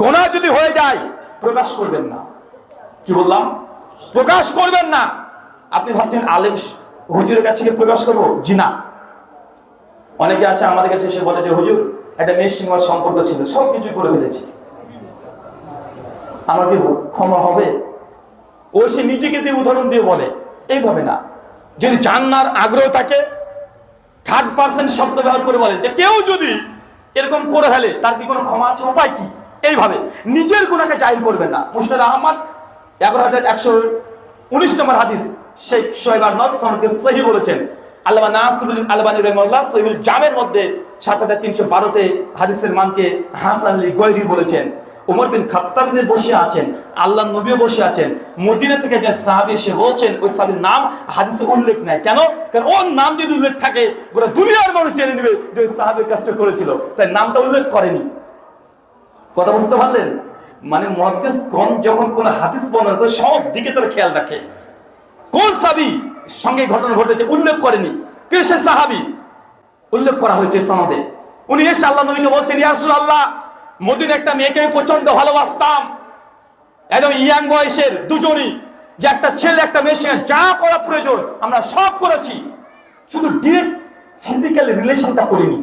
গোনা যদি হয়ে যায়, প্রকাশ করবেন না। কি বললাম? প্রকাশ করবেন না। আপনি ভাবছেন আলেম হুজুরের কাছে প্রকাশ করব? জি না। অনেকে আছে আমাদের কাছে এসে বলে যে, হুজুর, একটা মেয়ের সঙ্গে সম্পর্ক ছিল, সব কিছু করে ফেলেছি। আমাকে ক্ষমা হবে? ও সে নিজেকে দিয়ে উদাহরণ দিয়ে বলে, এইভাবে না। যদি জান্নার আগ্রহ থাকে থার্ড পার্সেন্ট শব্দ ব্যবহার করে বলে যে, কেউ যদি এরকম করে ফেলে, তার কি কোনো ক্ষমা আছে? উপায় কি? এইভাবে নিজের গুণাকে জাহির করবেন না। মুস্তাদ আহমদ এগারো হাজার একশো উনিশ নম্বর হাদিস শেখ সোহেব সনদকে সহি বলেছেন। আলবানী রহমাল্লাহ সহিউল জামের মধ্যে সাত হাজার তিনশো বারোতে হাদিসের মানকে হাসান আলী গৈরি বলেছেন। বিন খাত্তাবিনের বসে আছেন আল্লাহ নবীও বসে আছেন। মদিনা থেকে যে সাহাবি এসে বলছেন, ওই সাহাবির নাম হাদিসে উল্লেখ নাই। কেন? কারণ ওর নাম যদি উল্লেখ থাকে, গোটা দুনিয়ার মানুষ জেনে নেবে যে ওই সাহাবির কাজটা করেছিল। তাই নামটা উল্লেখ করেনি। কথা বুঝতে পারলেন? মানে মহাদিস কোন যখন কোন হাদিস বর্ণনা করে, সব দিকে তারা খেয়াল রাখে। কোন সাহাবি সঙ্গে ঘটনা ঘটেছে উল্লেখ করেনি? কে সে সাহাবি? উল্লেখ করা হয়েছে সনদে। উনি এসে আল্লাহ নবীকে বলছেন ইয়াসুল আল্লাহ মদিন একটা মেয়েকে আমি প্রচণ্ড ভালোবাসতাম। একদম ইয়াং বয়সের দুজনই, যে একটা ছেলে, একটা মেয়ের সঙ্গে যা করা প্রয়োজন, আমরা সব করেছি। শুধু ডিরেক্ট ফিজিক্যাল রিলেশনটা করিনি।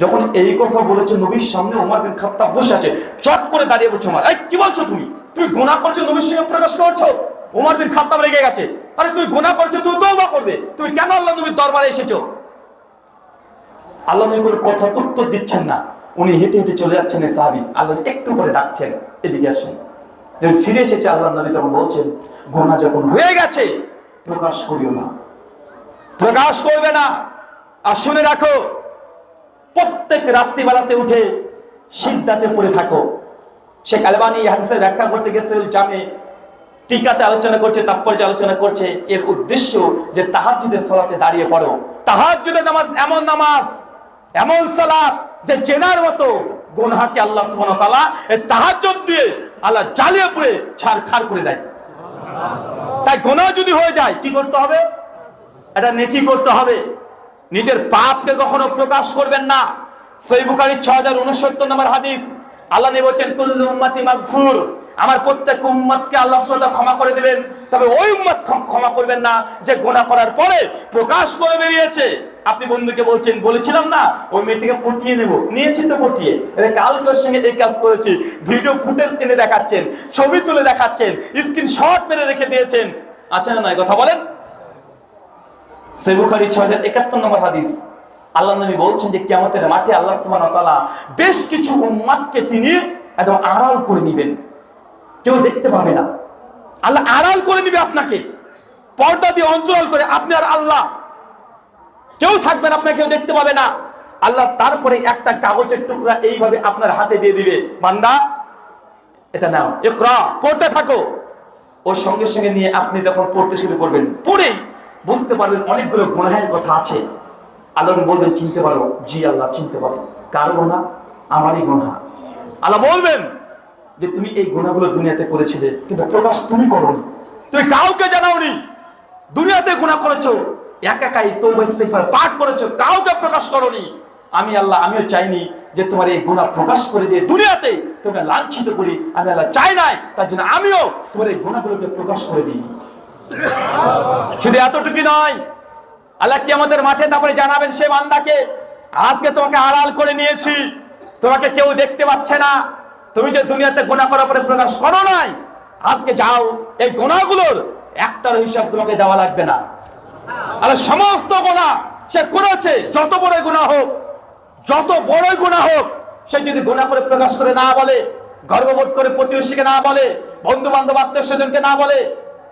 যখন এই কথা বলেছে নবীর সামনে ওমর বিন খাত্তাব বসে আছে, চট করে দাঁড়িয়ে বলছে, ওমর, এই কি বলছো তুমি? তুমি গোনা করছ নবীর সঙ্গে প্রকাশ করছ? ওমর বিন খাত্তাব রেগে গেছে। আরে তুমি গোনা করছ, তুমি তওবা করবে। তুমি কেন আল্লাহ নবীর দরবারে এসেছ? আল্লাহ নবী কোনো কথার উত্তর দিচ্ছেন না। উনি হেঁটে হেঁটে চলে যাচ্ছেন সাহাবি। আল্লাহ একটু করে ডাকছেন, এদিকে আসেন। যখন ফিরে এসেছে, আল্লাহ নবী তখন বলছেন গোনা যখন হয়ে গেছে, প্রকাশ করিও না। প্রকাশ করবে না। আর শুনে রাখো প্রত্যেক রাত্রিবেলাতে উঠে সিজদাতে পড়ে থাকো। শেখ আলবানি হাদিসের ব্যাখ্যা করতে গেছে জামে টিকাতে আলোচনা করছে, তাৎপর্য আলোচনা করছে। এর উদ্দেশ্য যে তাহাজ্জুদের সলাতে দাঁড়িয়ে পড়ো। তাহাজ্জুদের নামাজ এমন নামাজ, এমন সালাত যে জেনার মতো গুনহাকে আল্লাহ সুবহানাহু তাআলা এই তাহাজ্জুদ দিয়ে আল্লাহ জ্বালিয়ে পুড়ে ছাড়খাড় করে দেয়। তাই গোনা যদি হয়ে যায়, কি করতে হবে? এটা নেকি করতে হবে। নিজের পাপকে কখনো প্রকাশ করবেন না। সই বুকারি ছ হাজার উনসত্তর নম্বর হাদিস। আল্লাহ বলছেন, কুল্লু মাগফুর। আমার প্রত্যেক উম্মতকে আল্লাহ ক্ষমা করে দেবেন। তবে ওই উম্মত ক্ষমা করবেন না যে গোনা করার পরে প্রকাশ করে বেরিয়েছে। আপনি বন্ধুকে বলছেন, বলেছিলাম না, ওই মেয়েটিকে পটিয়ে নেব। নিয়েছি তো পটিয়ে। কালকের সঙ্গে এই কাজ করেছি। ভিডিও ফুটেজ এনে দেখাচ্ছেন, ছবি তুলে দেখাচ্ছেন স্ক্রিন শট মেরে রেখে দিয়েছেন। আচ্ছা না কথা বলেন। সেবুখারি ছয় হাজার একাত্তর নম্বর হাদিস। আল্লাহ নবী বলছেন যে কিয়ামতের মাঠে আল্লাহ ওয়া বেশ কিছু উম্মাদকে তিনি একদম আড়াল করে নেবেন। কেউ দেখতে পাবে না। আল্লাহ আড়াল করে নিবে আপনাকে। পর্দা দিয়ে অন্তরাল করে আপনি আর আল্লাহ। কেউ থাকবেন আপনাকে কেউ দেখতে পাবে না। আল্লাহ তারপরে একটা কাগজের টুকরা এইভাবে আপনার হাতে দিয়ে দিবে। বান্দা, এটা নাও। ইকরা, পড়তে থাকো। ওর সঙ্গে সঙ্গে নিয়ে আপনি তখন পড়তে শুরু করবেন। পড়েই বুঝতে পারবেন অনেকগুলো গুনাহের কথা আছে। আল্লাহ বলবেন, চিনতে পারো, জি আল্লাহ, চিনতে পারো। কার গোনা আমারই গোনা আল্লাহ বলবেন যে, তুমি এই গুণাগুলো দুনিয়াতে করেছিলে, কিন্তু প্রকাশ তুমি করোনি। তুমি কাউকে জানাওনি। দুনিয়াতে গুণা করেছ, এক একাই তৌবা ইস্তেগফার পাঠ করেছ, কাউকে প্রকাশ করনি। আমি আল্লাহ, আমিও চাইনি যে তোমার এই গুণা প্রকাশ করে দিয়ে দুনিয়াতে তোমাকে লাঞ্ছিত করি। আমি আল্লাহ চাই নাই, তার জন্য আমিও তোমার এই গুণাগুলোকে প্রকাশ করে দিই। শুধু এতটুকু নয়, আল্লাহ কি আমাদের মাঠে তারপরে জানাবেন সে বান্দাকে, আজকে তোমাকে আড়াল করে নিয়েছি, তোমাকে কেউ দেখতে পাচ্ছে না, তুমি যে দুনিয়াতে গোনা করার পরে প্রকাশ করো নাই, আজকে যাও, এই গোনাগুলোর একটার হিসাব তোমাকে দেওয়া লাগবে না। আরে সমস্ত গোনা সে করেছে, যত বড় গুণা হোক, যত বড় গুণা হোক, সে যদি গোনা করে প্রকাশ করে না বলে, গর্ববোধ করে প্রতিবেশীকে না বলে বন্ধু বান্ধব আত্মীয় স্বজনকে না বলে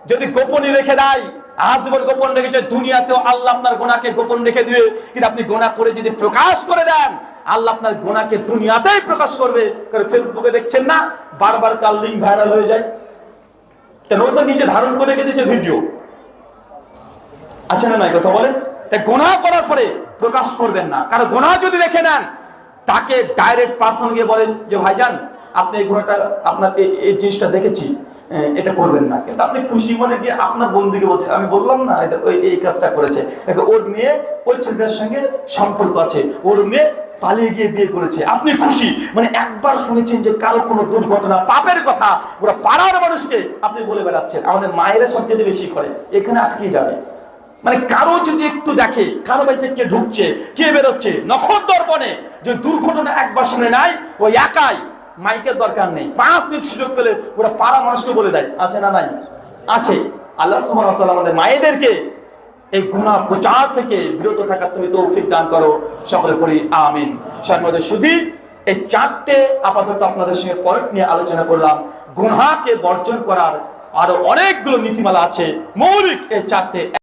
যদি গোপনই রেখে দেয়, আজীবন গোপন রেখেছে, দুনিয়াতেও আল্লাহ আপনার গোনাকে গোপন রেখে দিবে। কিন্তু আপনি গোনা করে যদি প্রকাশ করে দেন, আল্লাহ আপনার গোনাকে দুনিয়াতেই প্রকাশ করবে। কারণ ফেসবুকে দেখছেন না, বারবার কাল লিঙ্ক ভাইরাল হয়ে যায়। কেন? তো নিজে ধারণ করে রেখে দিয়েছে ভিডিও আছে না নাই কথা বলেন? তাই গোনা করার পরে প্রকাশ করবেন না। কারণ গোনা যদি রেখে নেন তাকে ডাইরেক্ট পার্সন গিয়ে বলেন যে, ভাইজান, আপনি এই গোনাটা, আপনার এই- জিনিসটা দেখেছি। এটা করবেন না কিন্তু। আপনি খুশি মনে গিয়ে আপনার বন্ধুকে বলছেন, আমি বললাম না ওই, এই কাজটা করেছে। ওর মেয়ে, ওই ছেলেটার সঙ্গে সম্পর্ক আছে। ওর মেয়ে পালিয়ে গিয়ে বিয়ে করেছে। আপনি খুশি? মানে একবার শুনেছেন যে কারও কোনো দুর্ঘটনা পাপের কথা, ওরা পাড়ার মানুষকে আপনি বলে বেড়াচ্ছেন। আমাদের মায়েরা সবচেয়ে বেশি করে। এখানে আটকে যাবে। মানে কারও যদি একটু দেখে, কারও বাড়িতে কে ঢুকছে, কে বেরোচ্ছে, নখর দর্পণে যে দুর্ঘটনা একবার শুনে নাই ওই একাই মাইকের দরকার নেই। পাঁচ মিনিট সুযোগ পেলে ওরা পাড়া মানুষকে বলে দেয়, আছে না নাই? আছে। আল্লাহ সুবহানাহু আমাদের মায়েদেরকে এই গুনাহ প্রচার থেকে বিরত থাকার তুমি তৌফিক দান করো। সকলে পড়ি, আমিন। সর্বদা শুধু এই চারটে আপাতত আপনাদের সঙ্গে পয়েন্ট নিয়ে আলোচনা করলাম। গুনহাকে বর্জন করার আরও অনেকগুলো নীতিমালা আছে। মৌলিক এই চারটে